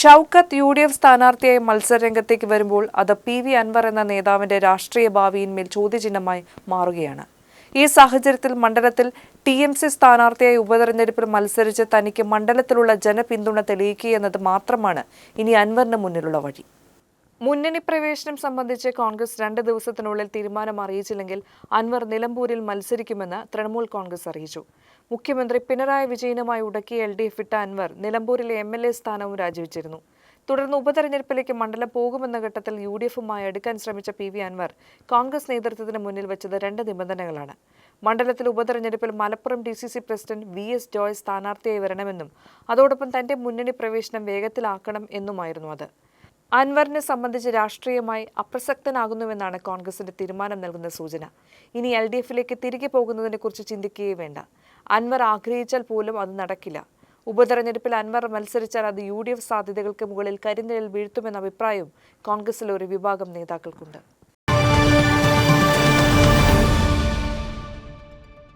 Shoukath U D F സ്ഥാനാർത്ഥിയായി മത്സരരംഗത്തേക്ക് വരുമ്പോൾ അത് പി വി അൻവർ എന്ന നേതാവിന്റെ രാഷ്ട്രീയ ഭാവിയിന്മേൽ ചോദ്യചിഹ്നമായി മാറുകയാണ്. ഈ സാഹചര്യത്തിൽ മണ്ഡലത്തിൽ ടി എം സി സ്ഥാനാർത്ഥിയായി ഉപതെരഞ്ഞെടുപ്പിൽ മത്സരിച്ച് തനിക്ക് മണ്ഡലത്തിലുള്ള ജനപിന്തുണ തെളിയിക്കുക എന്നത് മാത്രമാണ് ഇനി അൻവറിന് മുന്നിലുള്ള വഴി. മുന്നണി പ്രവേശനം സംബന്ധിച്ച് കോൺഗ്രസ് രണ്ട് ദിവസത്തിനുള്ളിൽ തീരുമാനം അറിയിച്ചില്ലെങ്കിൽ അൻവർ നിലമ്പൂരിൽ മത്സരിക്കുമെന്ന് തൃണമൂൽ കോൺഗ്രസ് അറിയിച്ചു. മുഖ്യമന്ത്രി പിണറായി വിജയനുമായി ഉടക്കി എൽ ഡി എഫ് ഇട്ട അൻവർ നിലമ്പൂരിലെ എം എൽ എ സ്ഥാനവും രാജിവെച്ചിരുന്നു. തുടർന്ന് ഉപതെരഞ്ഞെടുപ്പിലേക്ക് മണ്ഡലം പോകുമെന്ന ഘട്ടത്തിൽ യു ഡി എഫുമായി അടുക്കാൻ ശ്രമിച്ച പി വി അൻവർ കോൺഗ്രസ് നേതൃത്വത്തിന് മുന്നിൽ വെച്ചത് രണ്ട് നിബന്ധനകളാണ്. മണ്ഡലത്തിൽ ഉപതെരഞ്ഞെടുപ്പിൽ Malappuram D C C president V S Joy സ്ഥാനാർത്ഥിയായി വരണമെന്നും അതോടൊപ്പം തന്റെ മുന്നണി പ്രവേശനം വേഗത്തിലാക്കണം എന്നുമായിരുന്നു അത്. അൻവറിനെ സംബന്ധിച്ച് രാഷ്ട്രീയമായി അപ്രസക്തനാകുന്നുവെന്നാണ് കോൺഗ്രസിന്റെ തീരുമാനം നൽകുന്ന സൂചന. ഇനി എൽ ഡി എഫിലേക്ക് തിരികെ പോകുന്നതിനെക്കുറിച്ച് ചിന്തിക്കുകയേ വേണ്ട. അൻവർ ആഗ്രഹിച്ചാൽ പോലും അത് നടക്കില്ല. ഉപതെരഞ്ഞെടുപ്പിൽ അൻവർ മത്സരിച്ചാൽ അത് യു ഡി എഫ് സാധ്യതകൾക്ക് മുകളിൽ കരിനിഴൽ വീഴ്ത്തുമെന്ന അഭിപ്രായവും കോൺഗ്രസിലെ ഒരു വിഭാഗം നേതാക്കൾക്കുണ്ട്.